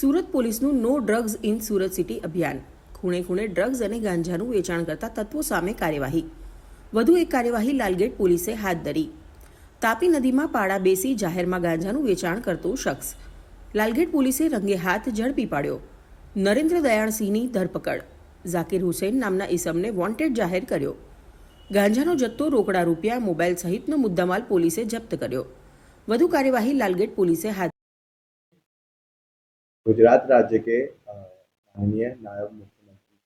સુરત પોલીસનું no drugs in Surat city અભિયાન. ખૂણે ખૂણે ડ્રગ્સ અને ગાંજાનું વેચાણ કરતા તત્વો સામે કાર્યવાહી. વધુ એક કાર્યવાહી લાલગેટ પોલીસે હાથ ધરી. તાપી નદીમાં પાડા બેસી જાહેરમાં ગાંજાનું વેચાણ કરતો શખ્સ. લાલગેટ પોલીસે રંગે હાથ ઝડપી પાડ્યો. નરેન્દ્ર દયાળસિંહની ધરપકડ. ઝાકીર હુસૈન નામના ઈસમને વોન્ટેડ જાહેર કર્યો. ગાંજાનો જથ્થો રોકડા રૂપિયા, મોબાઈલ સહિતનો મુદ્દામાલ પોલીસે જપ્ત કર્યો. વધુ કાર્યવાહી લાલગેટ પોલીસે હાથ गुजरात राज्य के माननीय नायब मुख्यमंत्री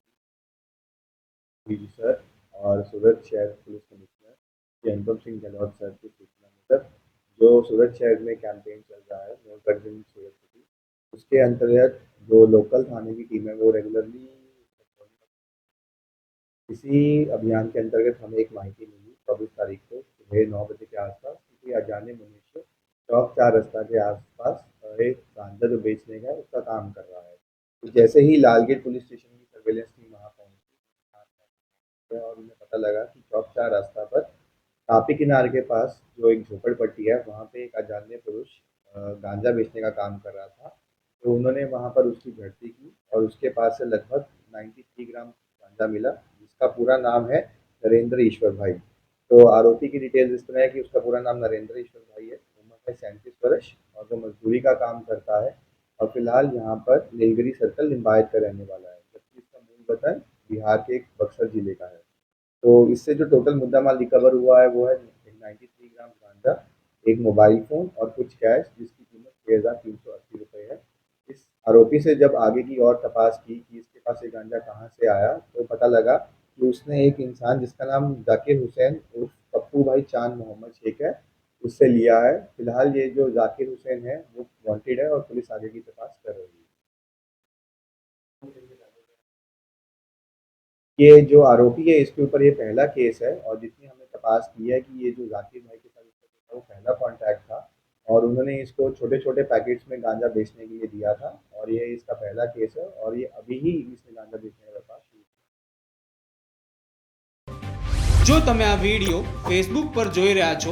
जी सर और सूरत शहर police commissioner Shri Anupam Singh Gahlot sir की सूचना मुजब जो सूरत शहर में कैंपेन चल रहा है, नो ड्रग्स सूरत सिटी उसके अंतर्गत जो लोकल थाने की टीम है, वो रेगुलरली इसी अभियान के अंतर्गत हमें एक माहिती मिली चौबीस तारीख को, सुबह नौ बजे के आसपास किसी अजाने मनुष्य चौक चार रास्ता के आसपास एक गांजा जो बेचने का है, उसका काम कर रहा है। तो जैसे ही लालगेट पुलिस स्टेशन की सर्वेलेंस टीम वहाँ पहुँची, और उन्हें पता लगा कि चौक चार रास्ता पर तापी किनार के पास जो एक झोपड़पट्टी है, वहाँ पे एक अजान्य पुरुष गांजा बेचने का काम कर रहा था। तो उन्होंने वहाँ पर उसकी झड़ती की, और उसके पास से लगभग 93 ग्राम गांजा मिला, जिसका पूरा नाम है नरेंद्र ईश्वर भाई। तो आरोपी की डिटेल्स इस तरह है कि उसका पूरा नाम नरेंद्र ईश्वर भाई है। है सैंतीस वर्ष और वो मजदूरी का काम करता है और फ़िलहाल यहाँ पर नीलगिरी सर्कल लिम्बायत का रहने वाला है, जबकि इसका मूल वतन बिहार के एक बक्सर ज़िले का है। तो इससे जो टोटल मुद्दा माल रिकवर हुआ है, वो है नाइन्टी थ्री ग्राम गांजा एक मोबाइल फ़ोन और कुछ कैश जिसकी कीमत छः हज़ार तीन सौ अस्सी रुपये है। इस आरोपी से जब आगे की और तपास की कि इसके पास ये गांजा कहाँ से आया तो पता लगा कि उसने एक इंसान जिसका नाम जाकिर हुसैन उर्फ़ पप्पू भाई चाँद मोहम्मद शेख है उससे लिया है फिलहाल ये जो जाकिर हुसैन है वो वांटेड है और पुलिस आगे की तपास कर रही है ये जो आरोपी है इसके ऊपर ये पहला केस है और जितनी हमने तपास की है कि ये जो जाकिर भाई के साथ इसका जो था वो पहला कॉन्टैक्ट था और उन्होंने इसको छोटे छोटे पैकेट्स में गांजा बेचने के लिए दिया था और ये इसका पहला केस है और ये अभी ही इसने गांजा बेचने का व्यापार शुरू किया જો તમે આ વિડીયો ફેસબુક પર જોઈ રહ્યા છો